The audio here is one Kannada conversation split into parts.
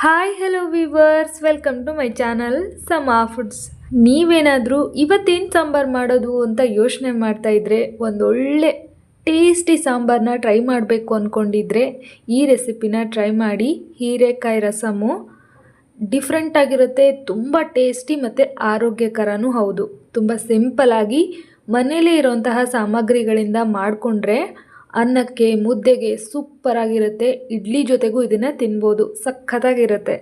Hi hello viewers welcome to my channel Sama foods ನೀವೇನಾದರೂ ಇವತ್ತೇನು ಸಾಂಬಾರು ಮಾಡೋದು ಅಂತ ಯೋಚನೆ ಮಾಡ್ತಾ ಒಂದು ಒಂದೊಳ್ಳೆ ಟೇಸ್ಟಿ ಸಾಂಬಾರನ್ನ ಟ್ರೈ ಮಾಡಬೇಕು ಅಂದ್ಕೊಂಡಿದ್ರೆ ಈ ರೆಸಿಪಿನ ಟ್ರೈ ಮಾಡಿ ಹೀರೆಕಾಯಿ ರಸಮು ಡಿಫ್ರೆಂಟ್ ಆಗಿರುತ್ತೆ, ತುಂಬ ಟೇಸ್ಟಿ ಮತ್ತು ಆರೋಗ್ಯಕರನೂ ಹೌದು. ತುಂಬ ಸಿಂಪಲಾಗಿ ಮನೇಲೇ ಇರುವಂತಹ ಸಾಮಗ್ರಿಗಳಿಂದ ಮಾಡಿಕೊಂಡ್ರೆ ಅನ್ನಕ್ಕೆ, ಮುದ್ದೆಗೆ ಸೂಪರಾಗಿರುತ್ತೆ ಇಡ್ಲಿ ಜೊತೆಗೂ ಇದನ್ನು ತಿನ್ಬೋದು, ಸಖತ್ತಾಗಿರುತ್ತೆ.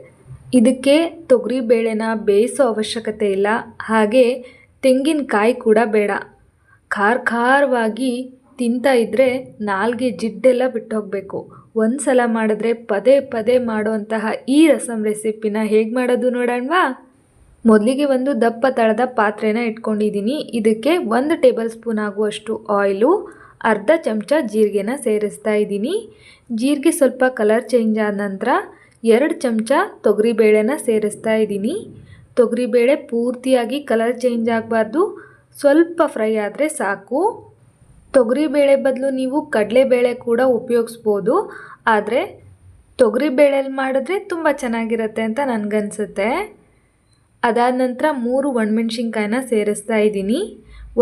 ಇದಕ್ಕೆ ತೊಗರಿ ಬೇಳೆನ ಬೇಯಿಸೋ ಅವಶ್ಯಕತೆ ಇಲ್ಲ. ಹಾಗೆ ತೆಂಗಿನಕಾಯಿ ಕೂಡ ಬೇಡ. ಖಾರ ಖಾರವಾಗಿ ತಿಂತಾ ಇದ್ದರೆ ನಾಲ್ಗೆ ಜಿಡ್ಡೆಲ್ಲ ಬಿಟ್ಟು ಹೋಗಬೇಕು ಒಂದು ಸಲ ಮಾಡಿದ್ರೆ ಪದೇ ಪದೇ ಮಾಡುವಂತಹ ಈ ರಸಂ ರೆಸಿಪಿನ ಹೇಗೆ ಮಾಡೋದು ನೋಡೋಣವಾ? ಮೊದಲಿಗೆ ಒಂದು ದಪ್ಪ ತಳದ ಪಾತ್ರೆನ ಇಟ್ಕೊಂಡಿದ್ದೀನಿ. ಇದಕ್ಕೆ ಒಂದು ಟೇಬಲ್ ಸ್ಪೂನ್ ಆಗುವಷ್ಟು ಆಯಿಲು ಅರ್ಧ ಚಮಚ ಜೀರಿಗೆನ ಸೇರಿಸ್ತಾ ಇದ್ದೀನಿ. ಜೀರಿಗೆ ಸ್ವಲ್ಪ ಕಲರ್ ಚೇಂಜ್ ಆದ ನಂತರ ಎರಡು ಚಮಚ ತೊಗರಿಬೇಳೆನ ಸೇರಿಸ್ತಾ ಇದ್ದೀನಿ. ತೊಗರಿಬೇಳೆ ಪೂರ್ತಿಯಾಗಿ ಕಲರ್ ಚೇಂಜ್ ಆಗಬಾರ್ದು. ಸ್ವಲ್ಪ ಫ್ರೈ ಆದರೆ ಸಾಕು. ತೊಗರಿಬೇಳೆ ಬದಲು ನೀವು ಕಡಲೆಬೇಳೆ ಕೂಡ ಉಪಯೋಗಿಸ್ಬೋದು. ಆದರೆ ತೊಗರಿಬೇಳೆಲಿ ಮಾಡಿದ್ರೆ ತುಂಬ ಚೆನ್ನಾಗಿರುತ್ತೆ ಅಂತ ನನಗನ್ಸುತ್ತೆ. ಅದಾದ ನಂತರ ಮೂರು ಒಣಮೆಣ್ಸಿನ್ಕಾಯಿನ ಸೇರಿಸ್ತಾ ಇದ್ದೀನಿ.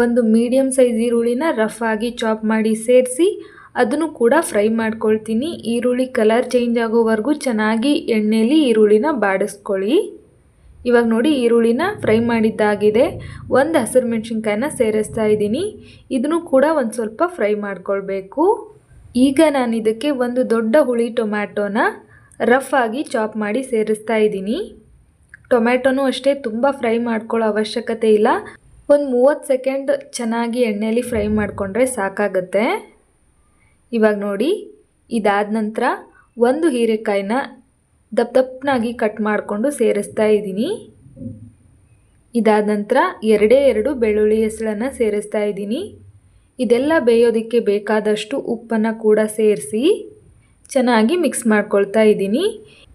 ಒಂದು ಮೀಡಿಯಮ್ ಸೈಜ್ ಈರುಳ್ಳಿನ ರಫ್ ಆಗಿ ಚಾಪ್ ಮಾಡಿ ಸೇರಿಸಿ, ಅದನ್ನು ಕೂಡ ಫ್ರೈ ಮಾಡ್ಕೊಳ್ತೀನಿ. ಈರುಳ್ಳಿ ಕಲರ್ ಚೇಂಜ್ ಆಗೋವರೆಗೂ ಚೆನ್ನಾಗಿ ಎಣ್ಣೆಯಲ್ಲಿ ಈರುಳ್ಳಿನ ಬಾಡಿಸ್ಕೊಳ್ಳಿ. ಇವಾಗ ನೋಡಿ ಈರುಳ್ಳಿನ ಫ್ರೈ ಮಾಡಿದ್ದಾಗಿದೆ. ಒಂದು ಹಸಿರು ಮೆಣಸಿನ್ಕಾಯಿನ ಸೇರಿಸ್ತಾ ಇದ್ದೀನಿ. ಇದನ್ನು ಕೂಡ ಒಂದು ಸ್ವಲ್ಪ ಫ್ರೈ ಮಾಡ್ಕೊಳ್ಬೇಕು. ಈಗ ನಾನು ಇದಕ್ಕೆ ಒಂದು ದೊಡ್ಡ ಹುಳಿ ಟೊಮ್ಯಾಟೋನ ರಫ್ ಆಗಿ ಚಾಪ್ ಮಾಡಿ ಸೇರಿಸ್ತಾ ಇದ್ದೀನಿ. ಟೊಮ್ಯಾಟೊನೂ ಅಷ್ಟೇ ತುಂಬ ಫ್ರೈ ಮಾಡ್ಕೊಳ್ಳೋ ಅವಶ್ಯಕತೆ ಇಲ್ಲ. ಒಂದು ಮೂವತ್ತು ಸೆಕೆಂಡ್ ಚೆನ್ನಾಗಿ ಎಣ್ಣೆಯಲ್ಲಿ ಫ್ರೈ ಮಾಡಿಕೊಂಡ್ರೆ ಸಾಕಾಗತ್ತೆ. ಇವಾಗ ನೋಡಿ, ಇದಾದ ನಂತರ ಒಂದು ಹೀರೆಕಾಯಿನ ದಪ್ಪ ದಪ್ಪನಾಗಿ ಕಟ್ ಮಾಡಿಕೊಂಡು ಸೇರಿಸ್ತಾ ಇದ್ದೀನಿ. ಇದಾದ ನಂತರ ಎರಡೇ ಎರಡು ಬೆಳ್ಳುಳ್ಳಿ ಹೆಸಳನ್ನು ಸೇರಿಸ್ತಾ ಇದ್ದೀನಿ. ಇದೆಲ್ಲ ಬೇಯೋದಕ್ಕೆ ಬೇಕಾದಷ್ಟು ಉಪ್ಪನ್ನು ಕೂಡ ಸೇರಿಸಿ ಚೆನ್ನಾಗಿ ಮಿಕ್ಸ್ ಮಾಡ್ಕೊಳ್ತಾ ಇದ್ದೀನಿ.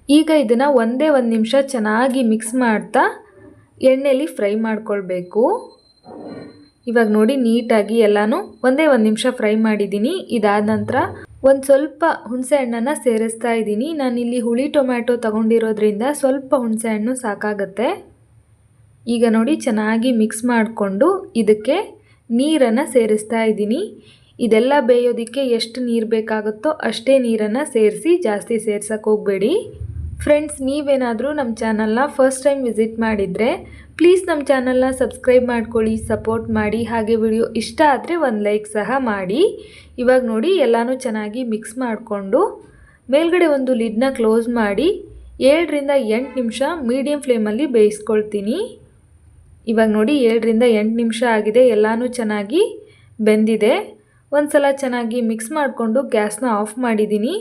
ಈಗ ಇದನ್ನು ಒಂದೇ ಒಂದು ನಿಮಿಷ ಚೆನ್ನಾಗಿ ಮಿಕ್ಸ್ ಮಾಡ್ತಾ ಎಣ್ಣೆಯಲ್ಲಿ ಫ್ರೈ ಮಾಡ್ಕೊಳ್ಬೇಕು. ಇವಾಗ ನೋಡಿ ನೀಟಾಗಿ ಎಲ್ಲನೂ ಒಂದೇ ಒಂದು ನಿಮಿಷ ಫ್ರೈ ಮಾಡಿದ್ದೀನಿ. ಇದಾದ ನಂತರ ಒಂದು ಸ್ವಲ್ಪ ಹುಣಸೆ ಹಣ್ಣನ್ನು ಸೇರಿಸ್ತಾ ಇದ್ದೀನಿ. ನಾನಿಲ್ಲಿ ಹುಳಿ ಟೊಮ್ಯಾಟೊ ತಗೊಂಡಿರೋದ್ರಿಂದ ಸ್ವಲ್ಪ ಹುಣಸೆ ಹಣ್ಣು ಸಾಕಾಗತ್ತೆ. ಈಗ ನೋಡಿ ಚೆನ್ನಾಗಿ ಮಿಕ್ಸ್ ಮಾಡಿಕೊಂಡು ಇದಕ್ಕೆ ನೀರನ್ನು ಸೇರಿಸ್ತಾ ಇದ್ದೀನಿ. ಇದೆಲ್ಲ ಬೇಯೋದಕ್ಕೆ ಎಷ್ಟು ನೀರು ಬೇಕಾಗುತ್ತೋ ಅಷ್ಟೇ ನೀರನ್ನು ಸೇರಿಸಿ ಜಾಸ್ತಿ ಸೇರ್ಸಕ್ಕೆ ಹೋಗಬೇಡಿ. ಫ್ರೆಂಡ್ಸ್ ನೀವೇನಾದರೂ ನಮ್ಮ ಚಾನಲ್ನ ಫಸ್ಟ್ ಟೈಮ್ ವಿಸಿಟ್ ಮಾಡಿದರೆ ಪ್ಲೀಸ್ ನಮ್ಮ ಚಾನಲ್ನ ಸಬ್ಸ್ಕ್ರೈಬ್ ಮಾಡ್ಕೊಳ್ಳಿ ಸಪೋರ್ಟ್ ಮಾಡಿ, ಹಾಗೆ ವಿಡಿಯೋ ಇಷ್ಟ ಆದರೆ ಒಂದು ಲೈಕ್ ಸಹ ಮಾಡಿ. ಇವಾಗ ನೋಡಿ ಎಲ್ಲನೂ ಚೆನ್ನಾಗಿ ಮಿಕ್ಸ್ ಮಾಡಿಕೊಂಡು, ಮೇಲ್ಗಡೆ ಒಂದು ಲಿಡ್ನ ಕ್ಲೋಸ್ ಮಾಡಿ, ಏಳರಿಂದ ಎಂಟು ನಿಮಿಷ ಮೀಡಿಯಮ್ ಫ್ಲೇಮಲ್ಲಿ ಬೇಯಿಸ್ಕೊಳ್ತೀನಿ. ಇವಾಗ ನೋಡಿ ಏಳರಿಂದ ಎಂಟು ನಿಮಿಷ ಆಗಿದೆ, ಎಲ್ಲನೂ ಚೆನ್ನಾಗಿ ಬೆಂದಿದೆ. ಒಂದು ಸಲ ಚೆನ್ನಾಗಿ ಮಿಕ್ಸ್ ಮಾಡಿಕೊಂಡು ಗ್ಯಾಸ್ನ ಆಫ್ ಮಾಡಿದ್ದೀನಿ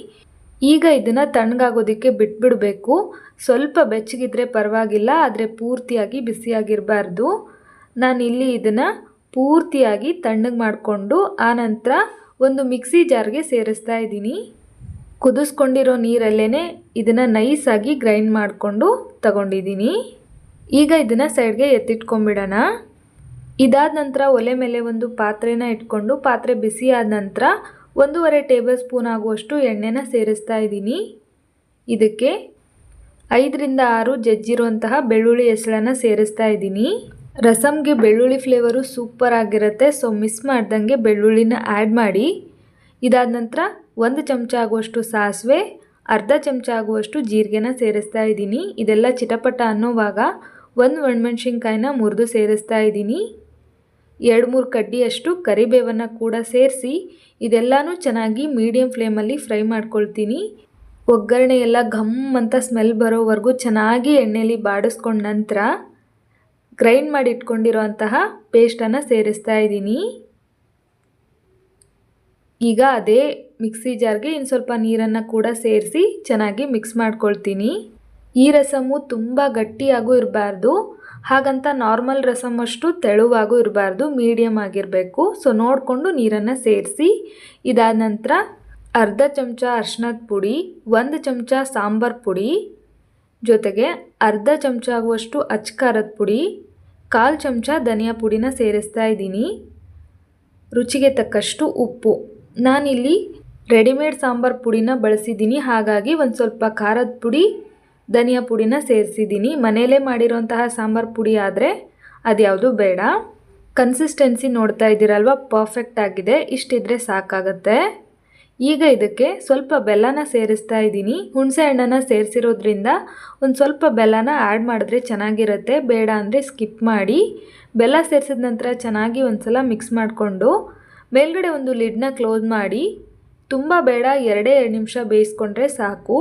ಈಗ ಇದನ್ನು ತಣ್ಣಗಾಗೋದಕ್ಕೆ ಬಿಟ್ಬಿಡಬೇಕು. ಸ್ವಲ್ಪ ಬೆಚ್ಚಗಿದ್ರೆ ಪರವಾಗಿಲ್ಲ, ಆದರೆ ಪೂರ್ತಿಯಾಗಿ ಬಿಸಿಯಾಗಿರಬಾರ್ದು. ನಾನಿಲ್ಲಿ ಇದನ್ನು ಪೂರ್ತಿಯಾಗಿ ತಣ್ಣಗೆ ಮಾಡಿಕೊಂಡು ಆನಂತರ ಒಂದು ಮಿಕ್ಸಿ ಜಾರ್ಗೆ ಸೇರಿಸ್ತಾ ಇದ್ದೀನಿ. ಕುದಿಸ್ಕೊಂಡಿರೋ ನೀರಲ್ಲೇ ಇದನ್ನು ನೈಸಾಗಿ ಗ್ರೈಂಡ್ ಮಾಡಿಕೊಂಡು ತಗೊಂಡಿದ್ದೀನಿ. ಈಗ ಇದನ್ನು ಸೈಡ್ಗೆ ಎತ್ತಿಟ್ಕೊಂಬಿಡೋಣ. ಇದಾದ ನಂತರ ಒಲೆ ಮೇಲೆ ಒಂದು ಪಾತ್ರೆನ ಇಟ್ಕೊಂಡು, ಪಾತ್ರೆ ಬಿಸಿ ಆದ ನಂತರ ಒಂದೂವರೆ ಟೇಬಲ್ ಸ್ಪೂನ್ ಆಗುವಷ್ಟು ಎಣ್ಣೆನ ಸೇರಿಸ್ತಾ ಇದ್ದೀನಿ. ಇದಕ್ಕೆ ಐದರಿಂದ ಆರು ಜಜ್ಜಿರುವಂತಹ ಬೆಳ್ಳುಳ್ಳಿ ಹೆಸಳನ್ನು ಸೇರಿಸ್ತಾ ಇದ್ದೀನಿ. ರಸಮ್ಗೆ ಬೆಳ್ಳುಳ್ಳಿ ಫ್ಲೇವರು ಸೂಪರ್ ಆಗಿರುತ್ತೆ ಸೊ ಮಿಸ್ ಮಾಡ್ದಂಗೆ ಬೆಳ್ಳುಳ್ಳಿನ ಆ್ಯಡ್ ಮಾಡಿ. ಇದಾದ ನಂತರ ಒಂದು ಚಮಚ ಆಗುವಷ್ಟು ಸಾಸಿವೆ, ಅರ್ಧ ಚಮಚ ಆಗುವಷ್ಟು ಜೀರಿಗೆನ ಸೇರಿಸ್ತಾ ಇದ್ದೀನಿ. ಇದೆಲ್ಲ ಚಿಟಪಟ ಅನ್ನೋವಾಗ ಒಂದು ಒಣಮೆಣ್ಸಿನ್ಕಾಯಿನ ಮುರಿದು ಸೇರಿಸ್ತಾ ಇದ್ದೀನಿ. ಎರಡು ಮೂರು ಕಡ್ಡಿಯಷ್ಟು ಕರಿಬೇವನ್ನು ಕೂಡ ಸೇರಿಸಿ ಇದೆಲ್ಲನೂ ಚೆನ್ನಾಗಿ ಮೀಡಿಯಮ್ ಫ್ಲೇಮಲ್ಲಿ ಫ್ರೈ ಮಾಡ್ಕೊಳ್ತೀನಿ. ಒಗ್ಗರಣೆ ಎಲ್ಲ ಘಮ್ ಅಂತ ಸ್ಮೆಲ್ ಬರೋವರೆಗೂ ಚೆನ್ನಾಗಿ ಎಣ್ಣೆಯಲ್ಲಿ ಬಾಡಿಸ್ಕೊಂಡ ನಂತರ ಗ್ರೈಂಡ್ ಮಾಡಿ ಇಟ್ಕೊಂಡಿರೋ ಅಂತಹ ಪೇಸ್ಟನ್ನು ಸೇರಿಸ್ತಾ ಇದ್ದೀನಿ. ಈಗ ಅದೇ ಮಿಕ್ಸಿ ಜಾರ್ಗೆ ಇನ್ನು ಸ್ವಲ್ಪ ನೀರನ್ನು ಕೂಡ ಸೇರಿಸಿ ಚೆನ್ನಾಗಿ ಮಿಕ್ಸ್ ಮಾಡ್ಕೊಳ್ತೀನಿ. ಈ ರಸಮು ತುಂಬ ಗಟ್ಟಿಯಾಗೂ ಇರಬಾರ್ದು. ಹಾಗಂತ ನಾರ್ಮಲ್ ರಸಮ್ ಅಷ್ಟು ತೆಳುವಾಗೂ ಇರಬಾರ್ದು ಮೀಡಿಯಮ್ ಆಗಿರಬೇಕು. ಸೊ ನೋಡಿಕೊಂಡು ನೀರನ್ನು ಸೇರಿಸಿ, ಇದಾದ ನಂತರ ಅರ್ಧ ಚಮಚ ಅರ್ಶಿನದ ಪುಡಿ, ಒಂದು ಚಮಚ ಸಾಂಬಾರು ಪುಡಿ, ಜೊತೆಗೆ ಅರ್ಧ ಚಮಚ ಆಗುವಷ್ಟು ಅಚ್ಕಾರದ ಪುಡಿ, ಕಾಲು ಚಮಚ ಧನಿಯಾ ಪುಡಿನ ಸೇರಿಸ್ತಾ ಇದ್ದೀನಿ. ರುಚಿಗೆ ತಕ್ಕಷ್ಟು ಉಪ್ಪು. ನಾನಿಲ್ಲಿ ರೆಡಿಮೇಡ್ ಸಾಂಬಾರು ಪುಡಿನ ಬಳಸಿದ್ದೀನಿ. ಹಾಗಾಗಿ ಒಂದು ಸ್ವಲ್ಪ ಖಾರದ ಪುಡಿ ಧನಿಯಾ ಪುಡಿನ ಸೇರಿಸಿದ್ದೀನಿ. ಮನೆಯಲ್ಲೇ ಮಾಡಿರೋಂತಹ ಸಾಂಬಾರು ಪುಡಿ ಆದರೆ ಅದ್ಯಾವುದು ಬೇಡ. ಕನ್ಸಿಸ್ಟೆನ್ಸಿ ನೋಡ್ತಾ ಇದ್ದೀರಲ್ವ? ಪರ್ಫೆಕ್ಟ್ ಆಗಿದೆ. ಇಷ್ಟಿದ್ರೆ ಸಾಕಾಗತ್ತೆ. ಈಗ ಇದಕ್ಕೆ ಸ್ವಲ್ಪ ಬೆಲ್ಲನ ಸೇರಿಸ್ತಾ ಇದ್ದೀನಿ. ಹುಣಸೆ ಹಣ್ಣನ್ನು ಸೇರಿಸಿರೋದ್ರಿಂದ ಒಂದು ಸ್ವಲ್ಪ ಬೆಲ್ಲನ ಆ್ಯಡ್ ಮಾಡಿದ್ರೆ ಚೆನ್ನಾಗಿರುತ್ತೆ. ಬೇಡ ಅಂದರೆ ಸ್ಕಿಪ್ ಮಾಡಿ. ಬೆಲ್ಲ ಸೇರಿಸಿದ ನಂತರ ಚೆನ್ನಾಗಿ ಒಂದು ಸಲ ಮಿಕ್ಸ್ ಮಾಡಿಕೊಂಡು ಮೇಲ್ಗಡೆ ಒಂದು ಲಿಡ್ನ ಕ್ಲೋಸ್ ಮಾಡಿ. ತುಂಬ ಬೇಡ ಎರಡೇ ಎರಡು ನಿಮಿಷ ಬೇಯಿಸ್ಕೊಂಡ್ರೆ ಸಾಕು.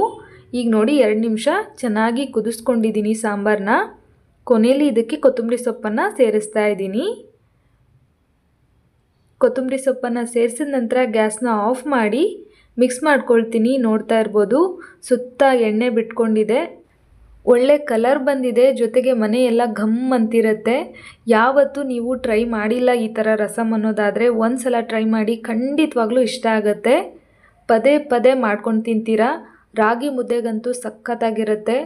ಈಗ ನೋಡಿ ಎರಡು ನಿಮಿಷ ಚೆನ್ನಾಗಿ ಕುದಿಸ್ಕೊಂಡಿದ್ದೀನಿ ಸಾಂಬಾರನ್ನ ಕೊನೆಯಲ್ಲಿ ಇದಕ್ಕೆ ಕೊತ್ತಂಬರಿ ಸೊಪ್ಪನ್ನು ಸೇರಿಸ್ತಾ ಇದ್ದೀನಿ. ಕೊತ್ತಂಬರಿ ಸೊಪ್ಪನ್ನು ಸೇರಿಸಿದ ನಂತರ ಗ್ಯಾಸ್ನ ಆಫ್ ಮಾಡಿ ಮಿಕ್ಸ್ ಮಾಡ್ಕೊಳ್ತೀನಿ, ನೋಡ್ತಾ ಇರ್ಬೋದು. ಸುತ್ತ ಎಣ್ಣೆ ಬಿಟ್ಕೊಂಡಿದೆ. ಒಳ್ಳೆ ಕಲರ್ ಬಂದಿದೆ, ಜೊತೆಗೆ ಮನೆಯೆಲ್ಲ ಘಮ್ ಅಂತಿರುತ್ತೆ. ಯಾವತ್ತೂ ನೀವು ಟ್ರೈ ಮಾಡಿಲ್ಲ ಈ ಥರ ರಸಮ್ ಅನ್ನೋದಾದರೆ ಒಂದು ಸಲ ಟ್ರೈ ಮಾಡಿ ಖಂಡಿತವಾಗ್ಲೂ ಇಷ್ಟ ಆಗುತ್ತೆ. ಪದೇ ಪದೇ ಮಾಡ್ಕೊಂಡು ತಿಂತೀರಾ? ರಾಗಿ ಮುದ್ದೆಗಂತೂ ಸಖತ್ತಾಗಿರುತ್ತೆ.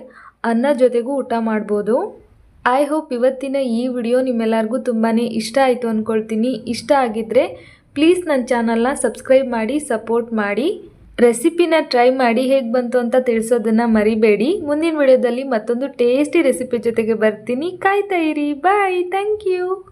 ಅನ್ನ ಜೊತೆಗೂ ಊಟ ಮಾಡ್ಬೋದು. ಐ ಹೋಪ್ ಇವತ್ತಿನ ಈ ವಿಡಿಯೋ ನಿಮ್ಮೆಲ್ಲರಿಗೂ ತುಂಬಾ ಇಷ್ಟ ಆಯಿತು ಅಂದ್ಕೊಳ್ತೀನಿ ಇಷ್ಟ ಆಗಿದ್ದರೆ ಪ್ಲೀಸ್ ನನ್ನ ಚಾನಲ್ನ ಸಬ್ಸ್ಕ್ರೈಬ್ ಮಾಡಿ ಸಪೋರ್ಟ್ ಮಾಡಿ. ರೆಸಿಪಿನ ಟ್ರೈ ಮಾಡಿ ಹೇಗೆ ಬಂತು ಅಂತ ತಿಳಿಸೋದನ್ನು ಮರಿಬೇಡಿ. ಮುಂದಿನ ವಿಡಿಯೋದಲ್ಲಿ ಮತ್ತೊಂದು ಟೇಸ್ಟಿ ರೆಸಿಪಿ ಜೊತೆಗೆ ಬರ್ತೀನಿ. ಕಾಯ್ತಾ ಇರಿ. Bye thank you